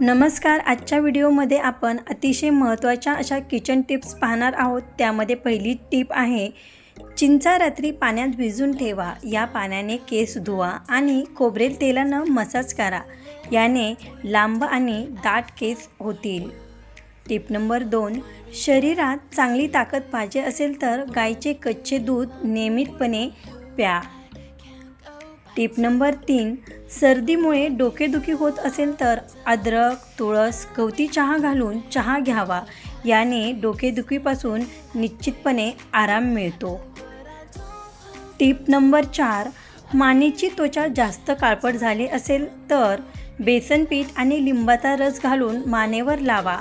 नमस्कार आजच्या व्हिडिओमध्ये आपण अतिशय महत्त्वाच्या अशा किचन टिप्स पाहणार आहोत. त्यामध्ये पहिली टिप आहे चिंचा रात्री पाण्यात भिजून ठेवा. या पाण्याने केस धुवा आणि खोबरेल तेलानं मसाज करा. याने लांब आणि दाट केस होतील. टिप नंबर दोन शरीरात चांगली ताकद पाहिजे असेल तर गाईचे कच्चे दूध नियमितपणे प्या. टिप नंबर तीन सर्दीमुळे डोकेदुखी होत असेल तर अद्रक तुळस गवती चहा घालून चहा घ्यावा. याने डोकेदुखीपासून निश्चितपणे आराम मिळतो. टिप नंबर चार मानेची त्वचा जास्त काळपट झाली असेल तर बेसन पीठ आणि लिंबाचा रस घालून मानेवर लावा.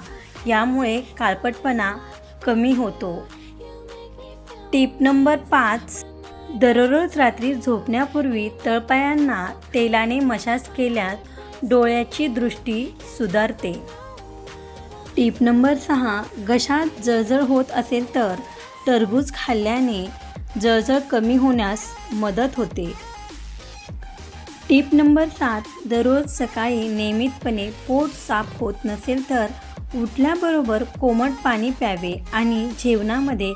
यामुळे काळपटपणा कमी होतो. टिप नंबर पाच दररोज रात्री झोपण्यापूर्वी तळपायांना तेलाने मशाज केल्यास डोळ्याची दृष्टी सुधारते. टीप नंबर सहा घशात जळजळ होत असेल तर टरबूज खाल्ल्याने जळजळ कमी होण्यास मदत होते. टीप नंबर सात दररोज सकाळी नियमितपणे पोट साफ होत नसेल तर उठल्याबरोबर कोमट पाणी प्यावे आणि जेवणामध्ये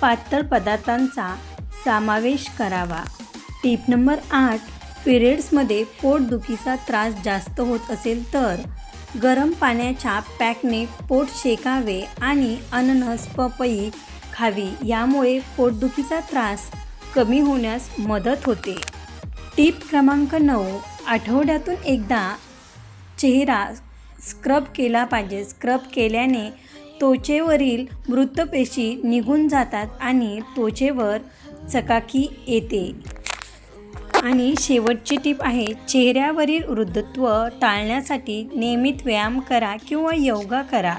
पातळ पदार्थांचा समावेश करावा. टीप नंबर आठ पिरियड्समध्ये पोटदुखीचा त्रास जास्त होत असेल तर गरम पाण्याच्या पॅकने पोट शेकावे आणि अननस पपई खावी. यामुळे पोटदुखीचा त्रास कमी होण्यास मदत होते. टीप क्रमांक नऊ आठवड्यातून एकदा चेहरा स्क्रब केला पाहिजे. स्क्रब केल्याने त्वचेवरील मृतपेशी निघून जातात आणि त्वचेवर चकाकी येते. आणि शेवटची टीप आहे चेहऱ्यावरील वृद्धत्व टाळण्यासाठी नियमित व्यायाम करा किंवा योगा करा.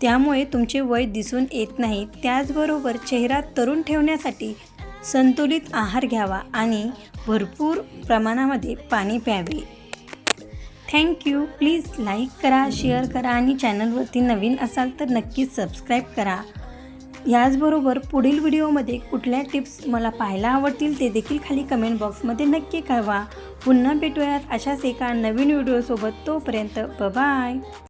त्यामुळे तुमचे वय दिसून येत नाही. त्याचबरोबर चेहरा तरुण ठेवण्यासाठी संतुलित आहार घ्यावा आणि भरपूर प्रमाणामध्ये पाणी प्यावे. थँक्यू प्लीज लाईक करा शेअर करा आणि चॅनलवरती नवीन असाल तर नक्कीच सबस्क्राईब करा. याचबरोबर पुढील व्हिडिओमध्ये कुठल्या टिप्स मला पाहायला आवडतील ते देखील खाली कमेंट बॉक्समध्ये नक्की कळवा. पुन्हा भेटूयात अशाच एका नवीन व्हिडिओसोबत. तोपर्यंत बाय